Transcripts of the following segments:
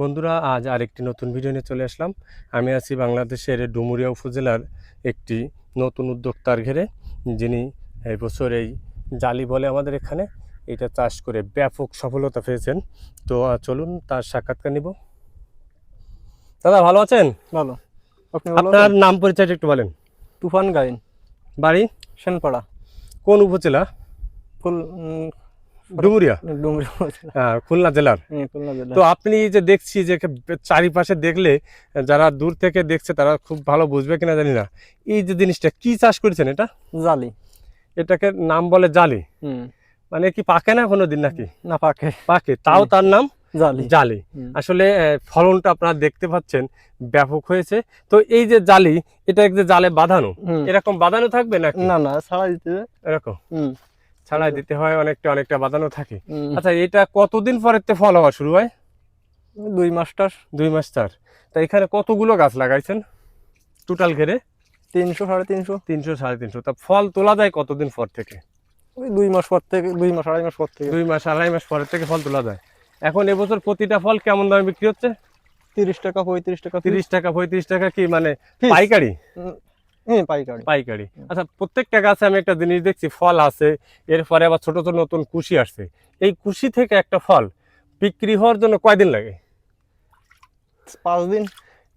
বন্ধুরা আজ আরেকটি নতুন ভিডিও নিয়ে চলে আসলাম। আমি আছি বাংলাদেশের ডুমুরিয়া উপজেলার একটি নতুন উদ্যোক্তার ঘেরে যিনি এবছর এই জালি বলে আমাদের এখানে এটা চাষ করে ব্যাপক সফলতা পেয়েছেন। তো চলুন তার সাক্ষাৎকার নিব। দাদা ভালো আছেন? ভালো। আপনি ভালো আপনার নাম পরিচয়টা একটু বলেন। তুফান গাইন। বাড়ি? সেনপাড়া। কোন উপজেলা? ডুমুরিয়া? ডুমরি আহ, খুলনা জেলার। তো আপনি যে দেখছি যে চারিপাশে দেখলে যারা দূর থেকে দেখছে তারা খুব ভালো বুঝবে কিনা জানি না। এই যে জিনিসটা কি চাষ করেছেন এটা? জালি। এটাকে নাম বলে জালি। হুম। মানে কি পাকে না কোনো দিন নাকি? না পাকে। পাকে। তাও তার নাম জালি। জালি। আসলে ফলনটা আপনারা দেখতে পাচ্ছেন ব্যাপক হয়েছে। তো এই যে জালি এটা যে জালে বাঁধানো এরকম বাঁধানো থাকবে নাকি? না না ছাড়া দিতে এরকম? ছাড়াই দিতে হয় অনেকটা অনেকটা বাঁধানো থাকে। আচ্ছা এটা কতদিন থেকে ফল হওয়া শুরু হয়? দুই মাস্টার দুই মাস চার তা এখানে কতগুলো গাছ লাগাইছেন? টোটাল ঘেরে? তিনশো সাড়ে তিনশো। তিনশো সাড়ে তিনশো। তা ফল তোলা যায় কতদিন পর থেকে? ওই দুই মাস পর থেকে দুই মাস আড়াই মাস পর থেকে। দুই মাস আড়াই মাস পরের থেকে ফল তোলা যায়। এখন এবছর প্রতিটা ফল কেমন দামে বিক্রি হচ্ছে? তিরিশ টাকা পঁয়ত্রিশ টাকা। তিরিশ টাকা পঁয়ত্রিশ টাকা কি মানে পাইকারি? হ্যাঁ পাইকারি। পাইকারি। আচ্ছা প্রত্যেকটা গাছে আমি একটা জিনিস দেখছি ফল আছে এরপরে আবার ছোট ছোট নতুন কুশি আসছে। এই কুশি থেকে একটা ফল বিক্রি হওয়ার জন্য কয়দিন লাগে? পাঁচ দিন।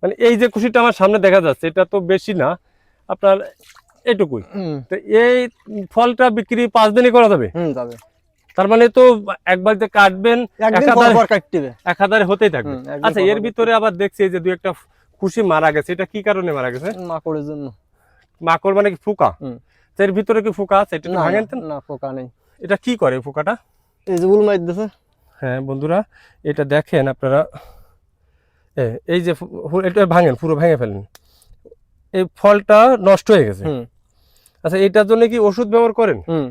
মানে এই যে কুশিটা আমার সামনে দেখা যাচ্ছে এটা তো বেশি না আপনার এটুকুই। হুম। তো এই ফলটা বিক্রি পাঁচ দিনই করা যাবে? যাবে। তার মানে তো একবার যে কাটবেন এক হাজারে হতেই থাকবে। আচ্ছা এর ভিতরে আবার দেখছি যে দুই একটা খুশি মারা গেছে এটা কি কারণে মারা গেছে? মাকড়ের জন্য। মাকড় মানে কি ফুকা? এর ভিতরে কি ফুকা আছে? এটা ভাঙেন না, পোকা নেই। এটা কি করে ফুকাটা? এই যে উল মাইর দিছে হ্যাঁ বন্ধুরা এটা দেখেন আপনারা। এই যে এটা ভাঙেন পুরো ভেঙে ফেলেন। এই ফলটা নষ্ট হয়ে গেছে। আচ্ছা এটার জন্য কি ওষুধ ব্যবহার করেন? হুম।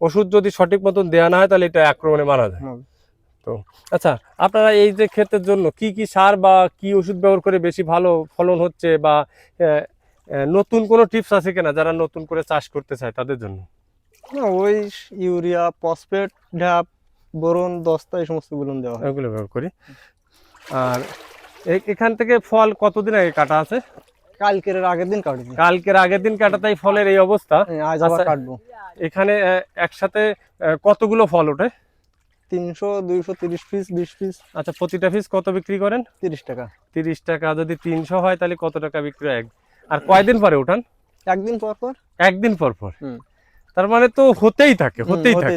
ওষুধ যদি সঠিক মতন দেওয়া না হয় তাহলে এটা আক্রমণে মারা যায়। তো আচ্ছা আপনারা এই যে ক্ষেতের জন্য কি কি সার বা কি ওষুধ ব্যবহার করে বেশি ভালো ফলন হচ্ছে বা নতুন কোনো টিপস আছে কিনা যারা নতুন করে চাষ করতে চায় তাদের জন্য? না, ওই ইউরিয়া ফসফেট ঢাপ বোরন দস্তা এই সমস্তগুলো দেওয়া হয়। ওগুলো ব্যবহার করি। আর এখান থেকে ফল কতদিন আগে কাটা আছে? কালকের আগের দিন কাটবো। কালকের আগের দিন কাটা তাই ফলের এই অবস্থা? হ্যাঁ, আজ আবার আচ্ছা। কাটবো। এখানে একসাথে কতগুলো ফল ওঠে? তিনশো দুইশো তিরিশ পিস বিশ পিস। আচ্ছা প্রতিটা পিস কত বিক্রি করেন? তিরিশ টাকা। তিরিশ টাকা যদি তিনশো হয় তাহলে কত টাকা বিক্রি হয় আর কয়দিন পরে উঠান? একদিন পর পর। একদিন পর পর। তার মানে তো হতেই থাকে হতেই থাকে।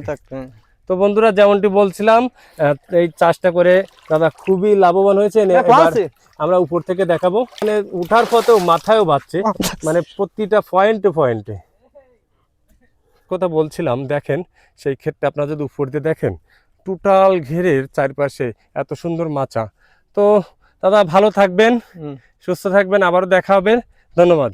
তো বন্ধুরা যেমনটি বলছিলাম এই চাষটা করে দাদা খুবই লাভবান হয়েছে। আমরা উপর থেকে দেখাবো। মানে উঠার পথেও মাথায়ও বাচ্ছে। মানে প্রতিটা পয়েন্টে পয়েন্টে। কথা বলছিলাম দেখেন সেই ক্ষেত্রে আপনারা যদি উপর দিয়ে দেখেন টোটাল ঘেরের চারপাশে এত সুন্দর মাচা। তো দাদা ভালো থাকবেন সুস্থ থাকবেন আবারও দেখা হবে। ধন্যবাদ।